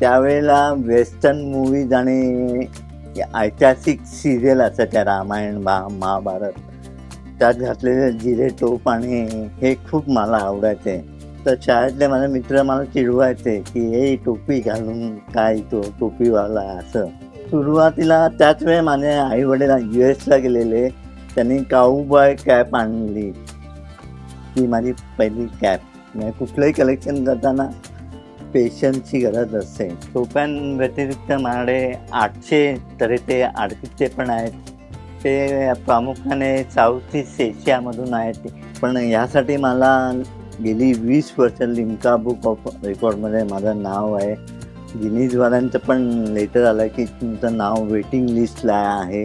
त्यावेळेला western movies आणि ऐतिहासिक सिरियल असायच्या रामायण भा महाभारत. त्यात घातलेले जिरे टोप आणि हे खूप मला आवडायचे. तर शाळेतले माझे मित्र मला चिडवायचे की हे टोपी घालून काय तो टोपीवाला असं? सुरुवातीला त्याच वेळी माझे आई वडील यू एसला गेलेले. त्यांनी काऊबॉय कॅप आणली. ती माझी पहिली कॅप म्हणजे कुठलंही कलेक्शन करताना पेशंटची गरज असते टोप्यां व्यतिरिक्त माझ्याकडे आठशे तऱ्हेचे आर्टिस्टचे पण आहेत. ते प्रामुख्याने साऊथ ईस्ट एशियामधून आहेत. पण ह्यासाठी मला गेली वीस वर्ष लिमका बुक ऑफ रेकॉर्डमध्ये माझं नाव आहे. गिनीजवाल्यांचं पण लेटर आलं की तुमचं नाव वेटिंग लिस्टला आहे.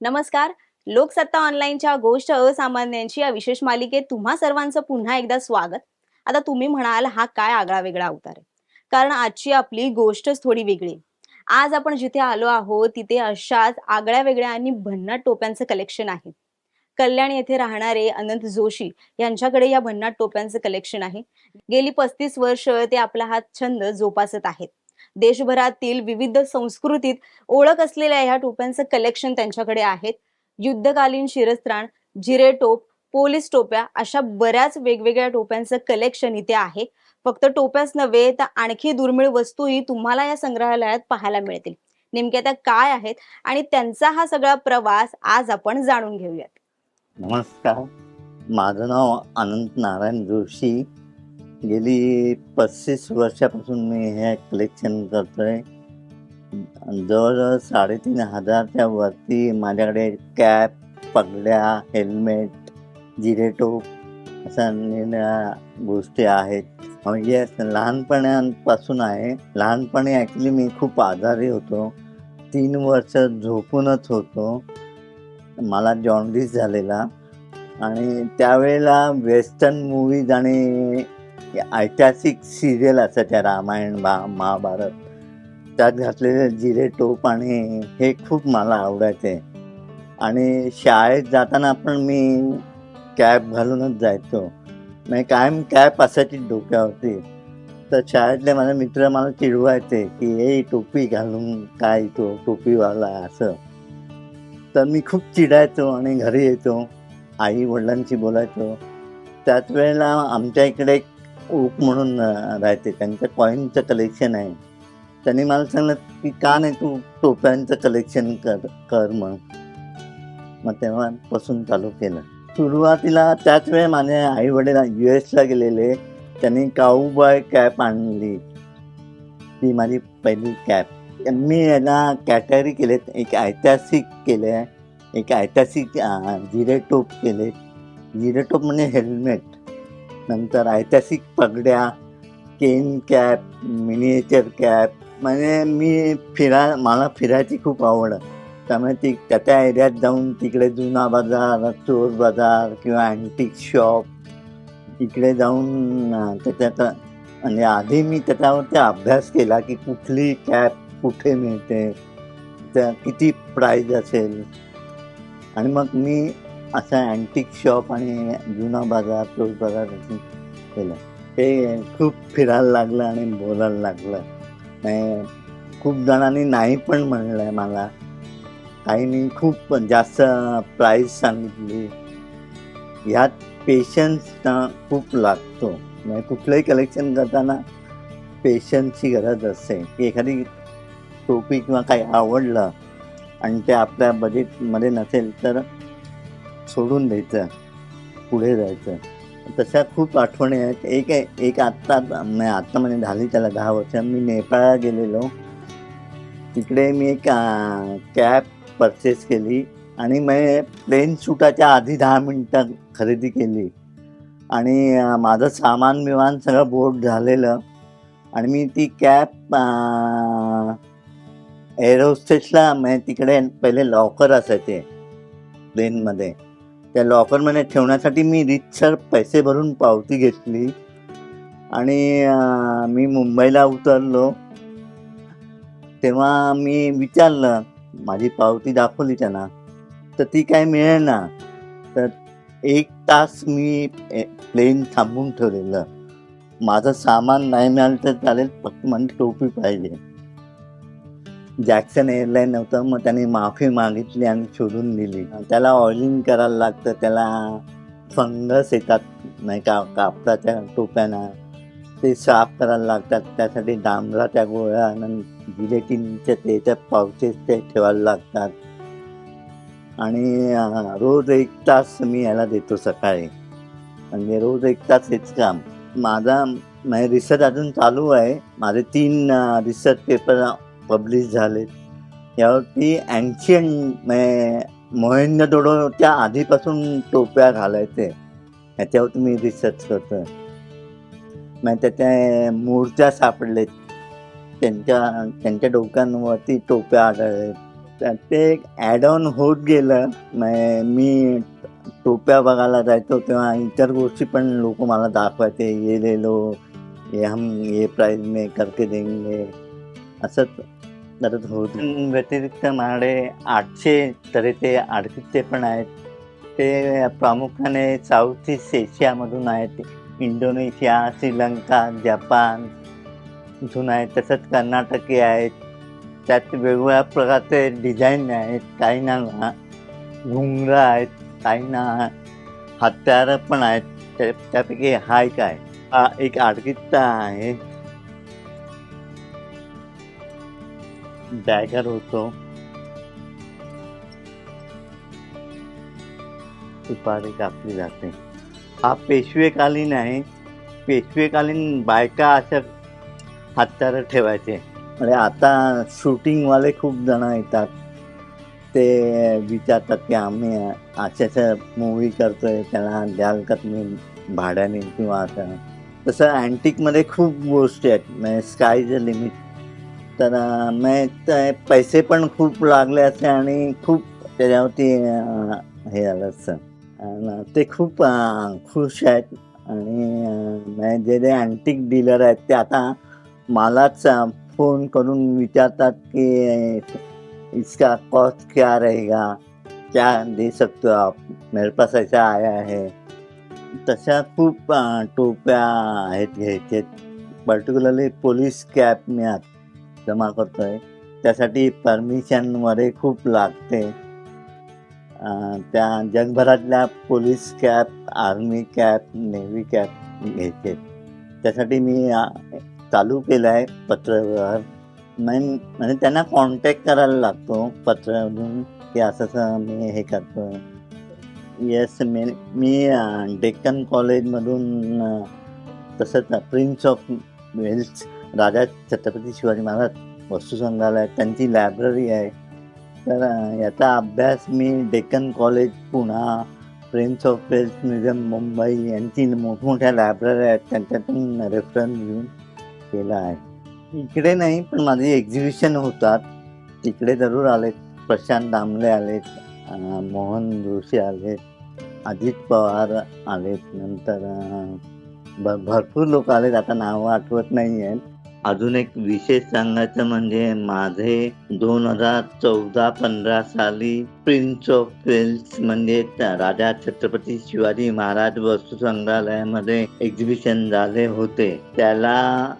नमस्कार. लोकसत्ता ऑनलाईनच्या गोष्ट असामान्यांची या विशेष मालिकेत तुम्हा सर्वांचं पुन्हा एकदा स्वागत. आता तुम्ही म्हणाल हा काय आगळा वेगळा अवतार आहे? कारण आजची आपली गोष्टच थोडी वेगळी. आज आपण जिथे आलो आहोत तिथे अशाच आगळ्या वेगळ्या आणि भन्नाट टोप्यांचं कलेक्शन आहे. कल्याण येथे राहणारे अनंत जोशी यांच्याकडे या भन्नाट टोप्यांचं कलेक्शन आहे. गेली पस्तीस वर्ष ते आपला हा छंद जोपासत आहेत. देशभरातील विविध संस्कृतीत ओळख असलेल्या ह्या टोप्यांचं कलेक्शन त्यांच्याकडे आहेत. युद्धकालीन शिरस्त्राण जिरे टोप पोलीस टोप्या अशा बऱ्याच वेगवेगळ्या टोप्यांचं कलेक्शन इथे आहे. फक्त टोप्याच नव्हे तर आणखी दुर्मिळ वस्तूही तुम्हाला या संग्रहालयात पाहायला मिळतील. नेमक्या त्या काय आहेत आणि त्यांचा हा सगळा प्रवास आज आपण जाणून घेऊयात. नमस्कार. माझं नाव अनंत नारायण जोशी. गेली पस्तीस वर्षापासून मी हे कलेक्शन करतोय. जवळजवळ साडेतीन हजारच्या वरती माझ्याकडे कॅप पगड्या हेल्मेट जिरेटोप अशा निरनिळ्या गोष्टी आहेत. म्हणजे लहानपणापासून आहे. लहानपणी ॲक्च्युली मी खूप आजारी होतो. तीन वर्ष झोपूनच होतो. मला जॉन्डिस झालेला. आणि त्यावेळेला वेस्टर्न मूवीज आणि ऐतिहासिक सिरियल असायच्या रामायण भा महाभारत. त्यात घातलेले जिरे टोप आणि हे खूप मला आवडायचे. आणि शाळेत जाताना पण मी कॅप घालूनच जायचो. म्हणजे कायम कॅप असायची डोक्यावरती. तर शाळेतले माझे मित्र मला चिडवायचे की हे टोपी घालून काय तो टोपीवाला असं. तर मी खूप चिडायचो आणि घरी येतो आई वडिलांशी बोलायचो. त्याच वेळेला आमच्या इकडे एक ओक म्हणून राहते. त्यांचं कॉईनचं कलेक्शन आहे. त्यांनी मला सांगलं की का नाही तू टोप्यांचं कलेक्शन कर कर मग मग तेव्हापासून चालू केलं. सुरुवातीला त्याच वेळी माझे आई वडील यू एसला गेलेले. त्यांनी काऊबॉय कॅप आणली. ती माझी पहिली कॅप मी याला कॅटेगरी केले एक ऐतिहासिक केले आहे एक ऐतिहासिक जिरे टोप केले. जिरे टोप म्हणजे हेल्मेट नंतर ऐतिहासिक पगड्या केन कॅप मिनिएचर कॅप म्हणजे मी फिरा मला फिरायची खूप आवड आहे. त्यामुळे ती त्या त्या एरियात जाऊन तिकडे जुना बाजार चोर बाजार किंवा अँटिक शॉप इकडे जाऊन त्याच्यात म्हणजे आधी मी त्याच्यावरती अभ्यास केला की कुठली कॅब कुठे मिळते त्या किती प्राईज असेल. आणि मग मी असा अँटिक शॉप आणि जुना बाजार चोर बाजार असं केलं. ते खूप फिरायला लागलं आणि बोलायला लागलं. नाही. खूप जणांनी नाही पण म्हणलं आहे मला. काहींनी खूप जास्त प्राईज सांगितली. ह्यात पेशन्स खूप लागतो. म्हणजे कुठलंही कलेक्शन करताना पेशन्सची गरज असते. की एखादी टोपी किंवा काही आवडलं आणि ते आपल्या बजेटमध्ये नसेल तर सोडून द्यायचं. पुढे जायचं. तशा खूप आठवणी आहेत. एक आहे एक आत्ता म्हणजे आत्ता म्हणजे झाली त्याला दहा वर्ष. मी नेपाळला गेलेलो. तिकडे मी एक कॅब परचेस केली आणि मी प्लेन सुटाच्या आधी दहा मिनटं खरेदी केली. आणि माझं सामान विमान सगळं बोट झालेलं. आणि मी ती कॅब एरोस्टेसला म्हणजे तिकडे पहिले लॉकर असायचे प्लेनमध्ये त्या लॉकरमध्ये ठेवण्यासाठी मी रितसर पैसे भरून पावती घेतली. आणि मी मुंबईला उतरलो. तेव्हा मी विचारलं माझी पावती दाखवली त्यांना. तर ती काय मिळेना. तर एक तास मी प्लेन थांबून ठेवलेलं. माझं सामान नाही मिळालं तर चालेल फक्त मला टोपी पाहिजे. जॅक्सन एअरलाईन नव्हतं मग त्याने माफी मागितली आणि शोधून दिली. त्याला ऑइलिंग करायला लागतं त्याला फंगस येतात नाही का कापडाच्या टोप्याना. ते साफ करायला लागतात त्यासाठी डांबराच्या गोळ्या आणि जिलेटिनच्या त्या पावचेस ते ठेवायला लागतात. आणि रोज एक तास मी याला देतो सकाळी. म्हणजे रोज एक तास हेच काम. माझा म्हणजे रिसर्च अजून चालू आहे. माझे तीन रिसर्च पेपर पब्लिश झालेत. यावरती अँशियन म्हणजे मोहेंजोदडोच्या आधीपासून टोप्या घालायचे. ह्याच्यावरती मी रिसर्च करतो मग त्याच्या मूर्त्या सापडलेत. त्यांच्या त्यांच्या डोक्यांवरती टोप्या आढळलेत. तर ते एक ॲड ऑन होत गेलं. मग मी टोप्या बघायला जायचो तेव्हा इतर गोष्टी पण लोक मला दाखवायचे. ये ले लो ये हम ये प्राईज मे करके देंगे. असंच करत होत व्यतिरिक्त माझ्याकडे आठशे तऱ्हेचे आडकित्ते पण आहेत. ते प्रामुख्याने साऊथ ईस्ट एशियामधून आहेत. इंडोनेशिया श्रीलंका जपान इथून आहेत. तसंच कर्नाटकी आहेत. त्यात वेगवेगळ्या प्रकारचे डिझाईन आहेत. काही ना घुंगरं आहेत. काही ना हत्यारं पण आहेत. त्या- त्यापैकी हा एक आहे. हा एक आडकित्ता आहे. डॅगर होतो. सुपारी कापली जाते. हा पेशवेकालीन आहे. पेशवेकालीन बायका अशा हत्यारं ठेवायचे. म्हणजे आता शूटिंगवाले खूप जण येतात. ते विचारतात की आम्ही अशाच्या अशा मूवी करतोय. त्याला द्याल का तुम्ही भाड्याने किंवा असं तसं अँटिकमध्ये खूप गोष्टी आहेत. म्हणजे स्काय लिमिट तर अं, मग ते पैसे पण खूप लागले असते आणि खूप त्याच्यावरती हे आलं असतं अन् ते खूप खुश आहेत आणि जे जे अँटिक डीलर आहेत ते आता मलाच फोन करून विचारतात की इसका कॉस्ट क्या रहेगा? क्या दे सकतो हो आप? मेरे पास ऐसा आया है. तशा खूप टोप्या आहेत घ्यायचे. पर्टिक्युलरली पोलीस कॅप मिळत जमा करतोय. त्यासाठी परमिशन खूप लागते. त्या जगभरातल्या police cap army cap navy cap घ्यायचे. त्यासाठी मी चालू केलं आहे पत्रव्यवहार. म्हण- म्हणजे त्यांना कॉन्टॅक्ट करायला लागतो पत्रावरून की असं असं मी हे करतो येस मी मी डेक्कन कॉलेजमधून तसंच प्रिन्स ऑफ वेल्स राजा छत्रपती शिवाजी महाराज वस्तुसंग्रहालय त्यांची लायब्ररी आहे. तर याचा अभ्यास मी Deccan college Poona Prince of Wales museum Mumbai यांची मोठमोठ्या लायब्ररी आहेत. त्यांच्यातून रेफरन्स घेऊन केला आहे. इकडे नाही पण माझे एक्झिबिशन होतात. तिकडे जरूर आलेत. प्रशांत दामले आलेत मोहन जोशी आलेत अजित पवार आलेत. नंतर भ भरपूर लोक आलेत. आता नावं आठवत नाही आहेत अजून एक विशेष सांगायचं म्हणजे माझे दोन हजार चौदा पंधरा साली प्रिन्स ऑफ वेल्स म्हणजे राजा छत्रपती शिवाजी महाराज वस्तू संग्रहालयामध्ये एक्झिबिशन झाले होते. त्याला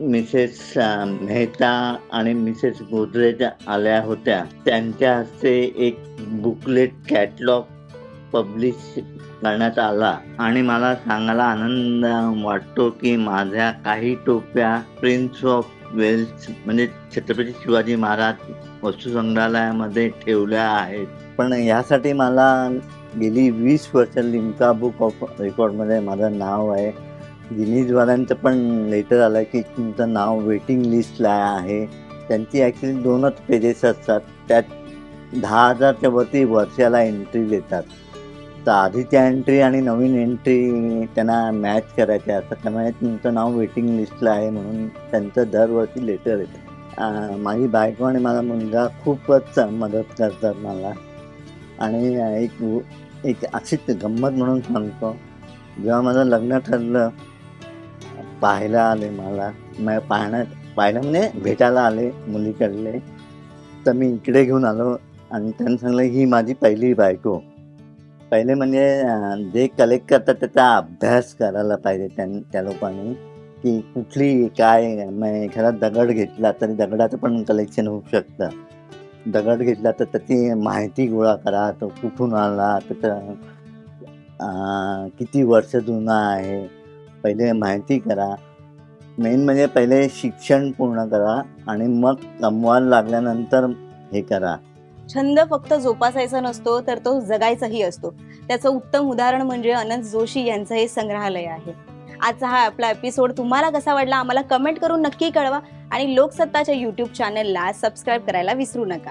मिसेस मेहता आणि मिसेस गोदरेज आल्या होत्या. त्यांच्या हस्ते एक बुकलेट कॅटलॉग पब्लिश करण्यात आला. आणि मला सांगायला आनंद वाटतो की माझ्या काही टोप्या प्रिन्स ऑफ वेल्स म्हणजे छत्रपती शिवाजी महाराज वस्तू संग्रहालयामध्ये ठेवल्या आहेत. पण यासाठी मला गेली वीस वर्ष लिमका बुक ऑफ रेकॉर्डमध्ये माझं नाव आहे. गिनीजवाल्यांचं पण लेटर आलं की तुमचं नाव वेटिंग लिस्टला आहे. त्यांची ॲक्च्युली दोनच पेजेस असतात. त्यात दहा हजारच्या वरती वर्षाला एंट्री देतात. तर आधीच्या एंट्री आणि नवीन एंट्री त्यांना मॅच करायच्या असतात. त्यामुळे तुमचं नाव वेटिंग लिस्टला आहे म्हणून त्यांचं दरवर्षी लेटर येतं. माझी बायको आणि माझा मुलगा खूपच मदत करतात मला. आणि एक एक अशीच गंमत म्हणून सांगतो. जेव्हा माझं लग्न ठरलं पाहायला आले मला. मग पाहण्यात पाहायला म्हणजे भेटायला आले मुलीकडले. तर मी इकडे घेऊन आलो आणि त्यांनी सांगलं ही माझी पहिली बायको. पहिले म्हणजे जे कलेक्ट करतात त्याचा अभ्यास करायला पाहिजे त्यां त्या लोकांनी. की कुठली काय म्हणजे एखादा दगड घेतला तरी दगडाचं पण कलेक्शन होऊ शकतं. दगड घेतला तर त्याची माहिती गोळा करा तो कुठून आला त्याचं किती वर्ष जुना आहे पहिले माहिती करा. मेन म्हणजे पहिले शिक्षण पूर्ण करा आणि मग कमवायला लागल्यानंतर हे करा. छंद फक्त जोपासायचा नसतो तर तो जगायचाही असतो. त्याचं उत्तम उदाहरण म्हणजे अनंत जोशी यांचं हे संग्रहालय आहे. आजचा हा आपला एपिसोड तुम्हाला कसा वाटला आम्हाला कमेंट करून नक्की कळवा आणि लोकसत्ताच्या यूट्यूब चॅनलला सबस्क्राईब करायला विसरू नका.